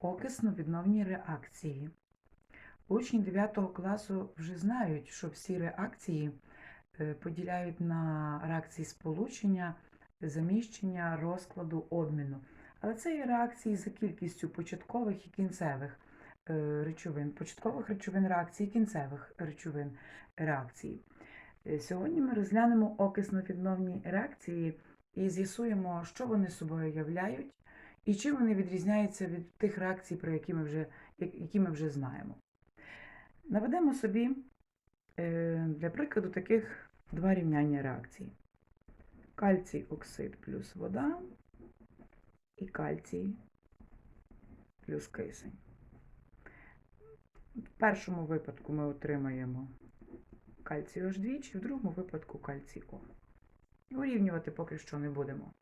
Окисно-відновні реакції. Учні 9 класу вже знають, що всі реакції е, поділяють на реакції сполучення, заміщення, розкладу, обміну. Але це є реакції за кількістю початкових і кінцевих е, речовин, початкових речовин реакції, кінцевих речовин реакції. Е, Сьогодні ми розглянемо окисно-відновні реакції і з'ясуємо, що вони собою являють і чим вони відрізняються від тих реакцій, про які ми вже, які ми вже знаємо. Наведемо собі е, для прикладу таких два рівняння реакцій. Кальцій оксид плюс вода і кальцій плюс кисень. В першому випадку ми отримаємо кальцій аж двічі, в другому випадку кальцій О. Урівнювати поки що не будемо.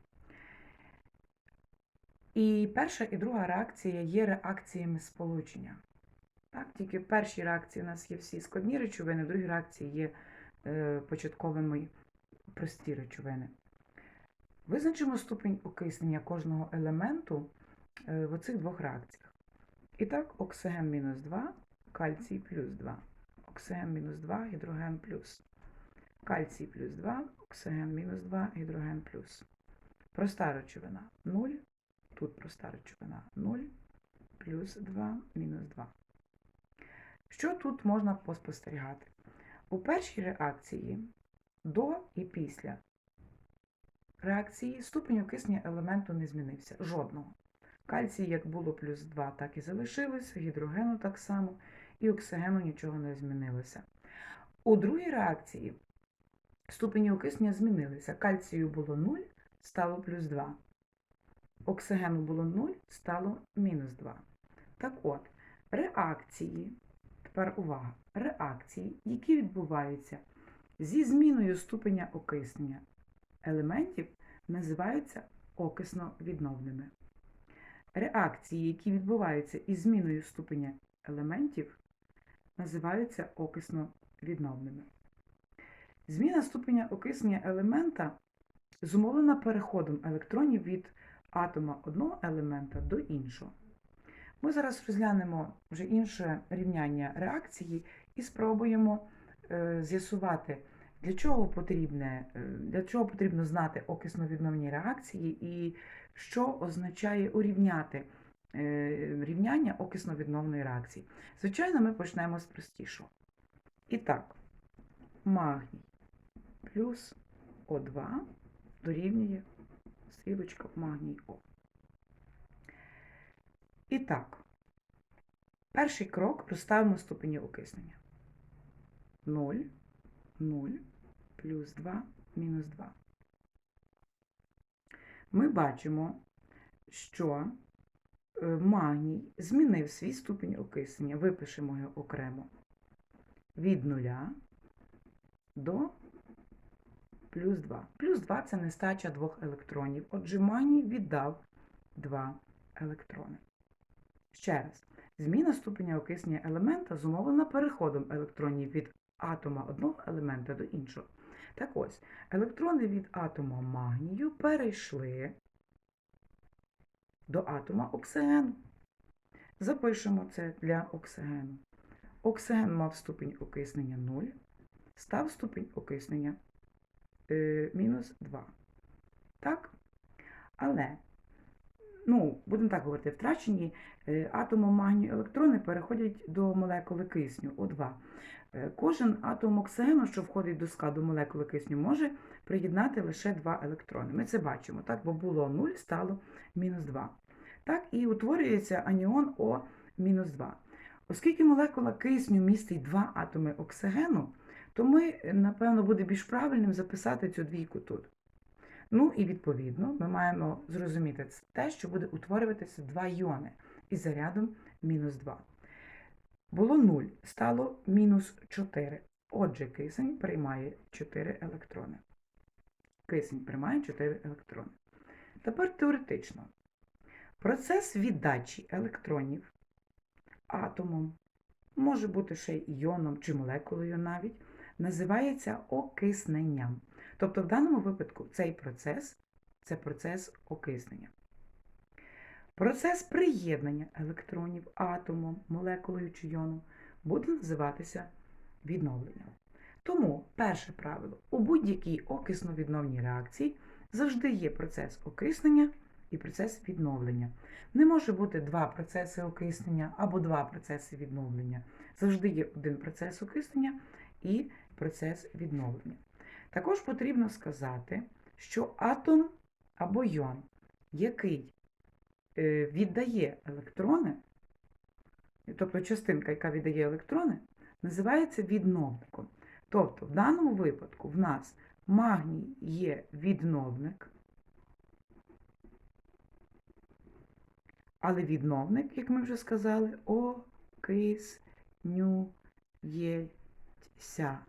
І перша і друга реакція є реакціями сполучення. Так, тільки в першій реакції у нас є всі складні речовини, в другій реакції є е, початковими прості речовини. Визначимо ступінь окиснення кожного елементу е, в оцих двох реакціях. І так, оксиген мінус 2, кальцій плюс 2. Оксиген мінус 2, гідроген плюс. Кальцій плюс 2, оксиген мінус 2, гідроген плюс. Проста речовина 0, тут проста речовина 0, плюс 2, мінус 2. Що тут можна поспостерігати? У першій реакції до і після реакції ступінь окиснення елементу не змінився. Жодного. Кальцій як було плюс 2, так і залишилося, гідрогену так само, і оксигену нічого не змінилося. У другій реакції ступені окиснення змінилися. Кальцію було 0, стало плюс 2. Оксигену було 0, стало мінус 2. Так от, реакції, тепер увага, реакції, які відбуваються зі зміною ступеня окиснення елементів, називаються окисно-відновними. Реакції, які відбуваються із зміною ступеня елементів, називаються окисно-відновними. Зміна ступеня окиснення елемента зумовлена переходом електронів від атома одного елемента до іншого. Ми зараз розглянемо вже інше рівняння реакції і спробуємо е, з'ясувати, для чого, потрібне, е, для чого потрібно знати окисно-відновні реакції і що означає урівняти е, рівняння окисно-відновної реакції. Звичайно, ми почнемо з простішого. І так, магній плюс О2 дорівнює стрілочка магній О. І так, перший крок розставимо ступені окиснення. 0, 0, плюс 2, мінус 2. Ми бачимо, що е, магній змінив свій ступінь окиснення. Випишемо його окремо від 0 до плюс 2. Плюс 2 це нестача двох електронів. Отже, магній віддав 2 електрони. Ще раз, зміна ступеня окиснення елемента зумовлена переходом електронів від атома одного елемента до іншого. Так ось, електрони від атома магнію перейшли до атома оксигену. Запишемо це для оксигену. Оксиген мав ступінь окиснення 0, став ступінь окиснення мінус 2. Так? Але, ну, будемо так говорити, втрачені е, атомом магнію електрони переходять до молекули кисню О2. Е, Кожен атом оксигену, що входить до складу молекули кисню, може приєднати лише два електрони. Ми це бачимо, так? бо було 0, стало мінус 2. Так, і утворюється аніон О мінус 2. Оскільки молекула кисню містить два атоми оксигену, то ми, е, напевно, буде більш правильним записати цю двійку тут. Ну і відповідно ми маємо зрозуміти те, що буде утворюватися два йони із зарядом мінус 2. Було 0, стало мінус 4. Отже, кисень приймає 4 електрони. Кисень приймає 4 електрони. Тепер теоретично. Процес віддачі електронів атомом, може бути ще й іоном чи молекулою навіть, називається окисненням. Тобто в даному випадку цей процес це процес окиснення. Процес приєднання електронів атомом, молекулою чи йоном буде називатися відновленням. Тому перше правило: у будь-якій окисно-відновній реакції завжди є процес окиснення і процес відновлення. Не може бути два процеси окиснення або два процеси відновлення. Завжди є один процес окиснення і процес відновлення. Також потрібно сказати, що атом або йон, який е, віддає електрони, тобто частинка, яка віддає електрони, називається відновником. Тобто, в даному випадку в нас магній є відновник, але відновник, як ми вже сказали, окиснюється.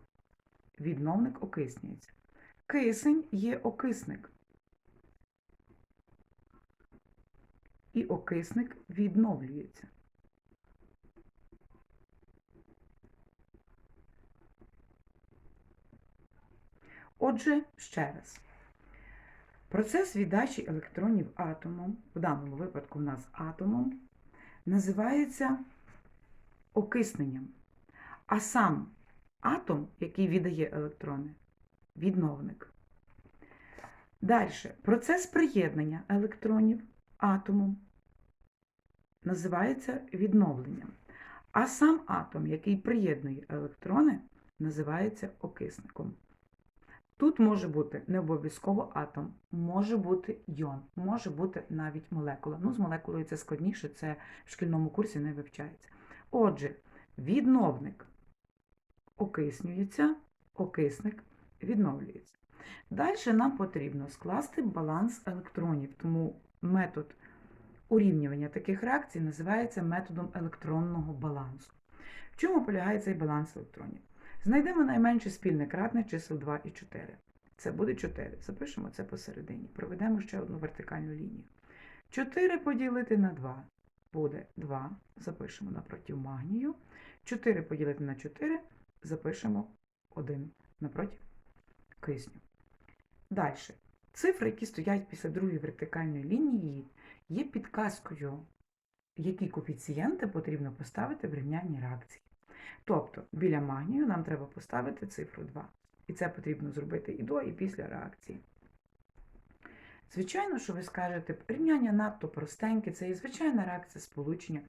Відновник окиснюється. Кисень є окисник. І окисник відновлюється. Отже, ще раз. Процес віддачі електронів атомом, в даному випадку в нас атомом, називається окисненням. А сам атом, який віддає електрони, відновник. Далі, процес приєднання електронів атомом називається відновленням. А сам атом, який приєднує електрони, називається окисником. Тут може бути не обов'язково атом, може бути йон, може бути навіть молекула. Ну, з молекулою це складніше, це в шкільному курсі не вивчається. Отже, відновник окиснюється, окисник відновлюється. Далі нам потрібно скласти баланс електронів, тому метод урівнювання таких реакцій називається методом електронного балансу. В чому полягає цей баланс електронів? Знайдемо найменше спільне кратне чисел 2 і 4. Це буде 4. Запишемо це посередині. Проведемо ще одну вертикальну лінію. 4 поділити на 2 буде 2. Запишемо напроти магнію. 4 поділити на 4 запишемо 1 напроти кисню. Далі. Цифри, які стоять після другої вертикальної лінії, є підказкою, які коефіцієнти потрібно поставити в рівнянні реакції. Тобто, біля магнію нам треба поставити цифру 2. І це потрібно зробити і до, і після реакції. Звичайно, що ви скажете, рівняння надто простеньке, це є звичайна реакція сполучення.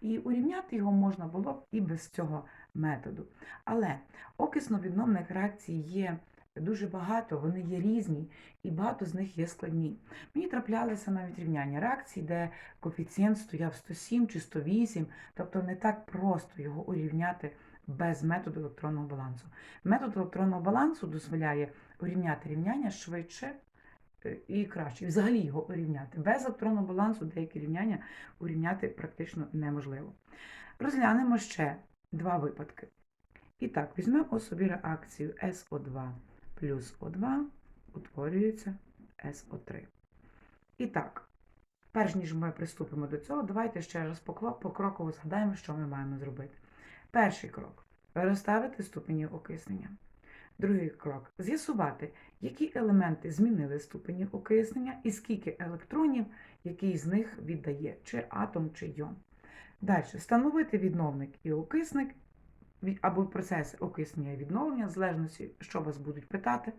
І урівняти його можна було б і без цього методу. Але окисно-відновних реакцій є дуже багато, вони є різні, і багато з них є складні. Мені траплялися навіть рівняння реакцій, де коефіцієнт стояв 107 чи 108, тобто не так просто його урівняти без методу електронного балансу. Метод електронного балансу дозволяє урівняти рівняння швидше і краще. Взагалі його урівняти. Без електронного балансу деякі рівняння урівняти практично неможливо. Розглянемо ще два випадки. І так, візьмемо собі реакцію СО2 плюс О2 утворюється СО3. І так, перш ніж ми приступимо до цього, давайте ще раз покроково згадаємо, що ми маємо зробити. Перший крок розставити ступені окиснення. Другий крок з'ясувати, які елементи змінили ступені окиснення і скільки електронів, який з них віддає, чи атом, чи йон. Далі встановити відновник і окисник або процес окиснення і відновлення, в залежності, що вас будуть питати,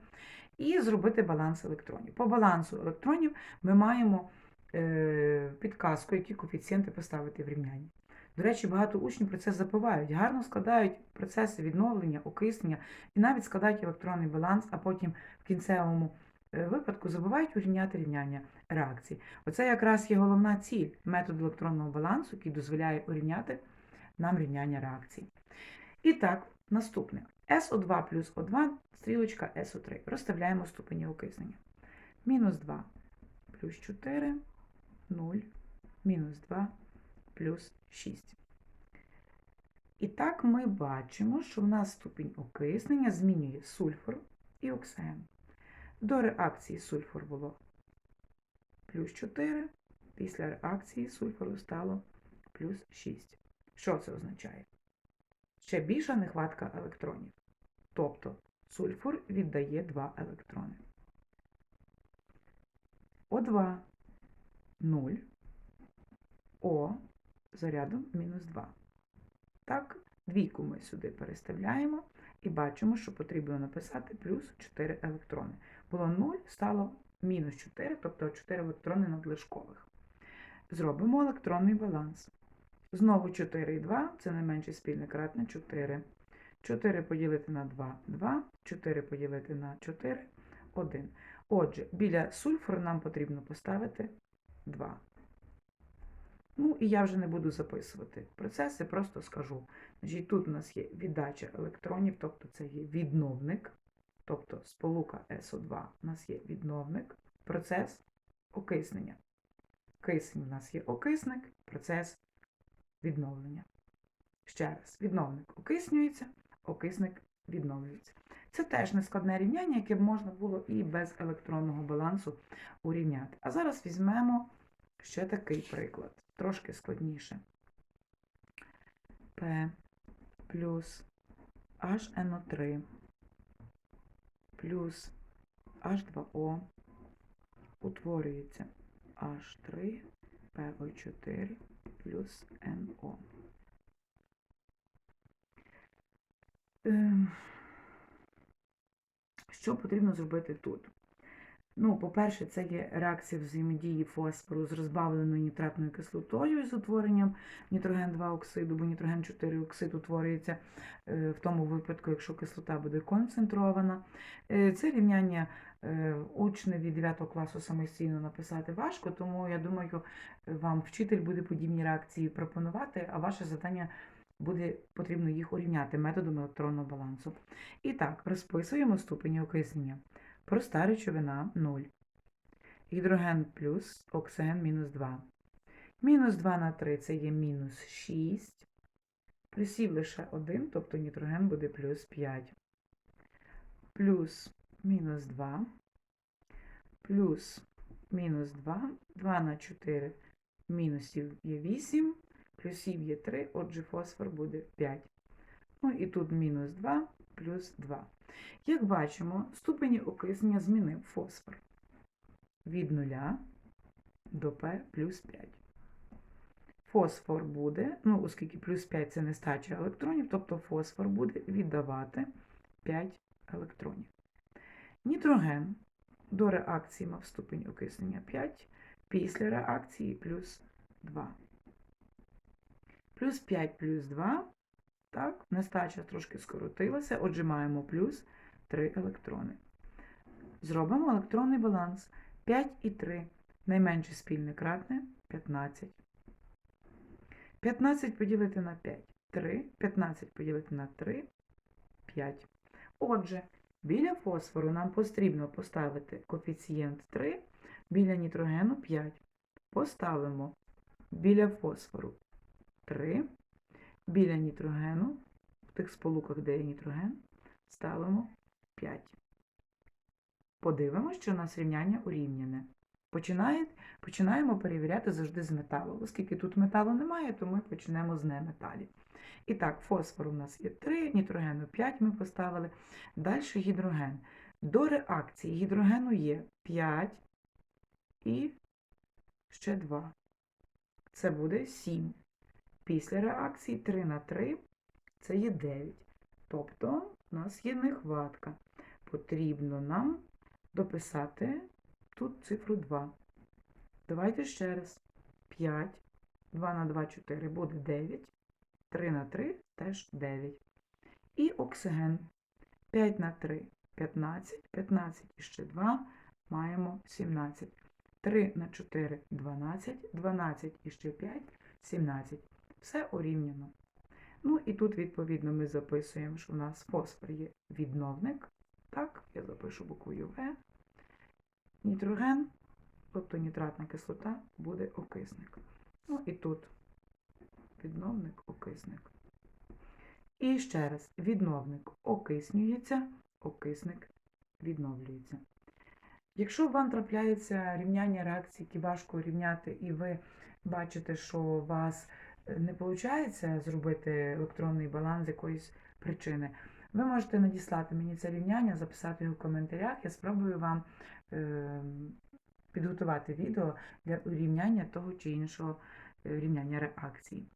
і зробити баланс електронів. По балансу електронів ми маємо е, підказку, які коефіцієнти поставити в рівнянні. До речі, багато учнів про це забувають, гарно складають процеси відновлення, окиснення і навіть складають електронний баланс, а потім в кінцевому е, випадку забувають урівняти рівняння реакцій. Оце якраз є головна ціль методу електронного балансу, який дозволяє урівняти нам рівняння реакцій. І так, наступне. СО2 плюс О2, стрілочка СО3. Розставляємо ступені окиснення. Мінус 2 плюс 4, 0, мінус 2 плюс 6. І так ми бачимо, що в нас ступінь окиснення змінює сульфур і оксиген. До реакції сульфур було плюс 4, після реакції сульфуру стало плюс 6. Що це означає? ще більша нехватка електронів. Тобто сульфур віддає 2 електрони. О2 0, О зарядом мінус 2. Так, двійку ми сюди переставляємо і бачимо, що потрібно написати плюс 4 електрони. Було 0, стало мінус 4, тобто 4 електрони надлишкових. Зробимо електронний баланс. Знову 4 і 2 це найменший спільник кратне 4. 4 поділити на 2 2, 4 поділити на 4 1. Отже, біля сульфуру нам потрібно поставити 2. Ну, і я вже не буду записувати процеси, просто скажу. Значить, тут у нас є віддача електронів, тобто це є відновник, тобто сполука СО2 у нас є відновник, процес окиснення. Кисень у нас є окисник, процес відновлення. Ще раз, відновник окиснюється, окисник відновлюється. Це теж нескладне рівняння, яке б можна було і без електронного балансу урівняти. А зараз візьмемо ще такий приклад, трошки складніше. P плюс HNO3 плюс H2O утворюється H3 PO4 плюс NO. Ем, Що потрібно зробити тут? Ну, по-перше, це є реакція взаємодії фосфору з розбавленою нітратною кислотою з утворенням нітроген-2 оксиду, бо нітроген-4 оксид утворюється е, в тому випадку, якщо кислота буде концентрована. Е, Це рівняння е, учневі 9 класу самостійно написати важко, тому я думаю, вам вчитель буде подібні реакції пропонувати, а ваше завдання буде потрібно їх урівняти методом електронного балансу. І так, розписуємо ступені окиснення. Проста речовина 0. Гідроген плюс оксиген мінус 2. Мінус 2 на 3 це є мінус 6. Плюсів лише 1, тобто нітроген буде плюс 5. Плюс мінус 2. Плюс мінус 2. 2 на 4 мінусів є 8. Плюсів є 3, отже фосфор буде 5. Ну і тут мінус 2 плюс 2. Як бачимо, ступені окиснення змінив фосфор від 0 до P плюс 5. Фосфор буде, ну, оскільки плюс 5 це нестача електронів, тобто фосфор буде віддавати 5 електронів. Нітроген до реакції мав ступень окиснення 5, після реакції плюс 2. Плюс 5 плюс 2 так, нестача трошки скоротилася, отже, маємо плюс 3 електрони. Зробимо електронний баланс. 5 і 3. Найменше спільне кратне 15. 15 поділити на 5 3. 15 поділити на 3 5. Отже, біля фосфору нам потрібно поставити коефіцієнт 3, біля нітрогену 5. Поставимо біля фосфору 3. Біля нітрогену, в тих сполуках, де є нітроген, ставимо 5. Подивимося, що у нас рівняння урівняне. Починає, починаємо перевіряти завжди з металу. Оскільки тут металу немає, то ми почнемо з неметалів. І так, фосфор у нас є 3, нітрогену 5 ми поставили. Далі гідроген. До реакції гідрогену є 5 і ще 2. Це буде 7. Після реакції 3 на 3 це є 9. Тобто у нас є нехватка. Потрібно нам дописати тут цифру 2. Давайте ще раз. 5, 2 на 2, 4 буде 9, 3 на 3 теж 9. І оксиген. 5 на 3 15, 15 і ще 2 маємо 17. 3 на 4 12, 12 і ще 5 17. Все урівняно. Ну і тут, відповідно, ми записуємо, що у нас фосфор є відновник. Так, я запишу буквою В. Нітроген, тобто нітратна кислота, буде окисник. Ну і тут відновник, окисник. І ще раз, відновник окиснюється, окисник відновлюється. Якщо вам трапляється рівняння реакції, які важко рівняти, і ви бачите, що у вас не виходить зробити електронний баланс з якоїсь причини, ви можете надіслати мені це рівняння, записати його в коментарях. Я спробую вам е, підготувати відео для урівняння того чи іншого е, рівняння реакції.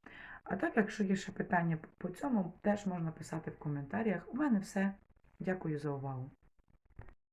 А так, якщо є ще питання по цьому, теж можна писати в коментарях. У мене все. Дякую за увагу.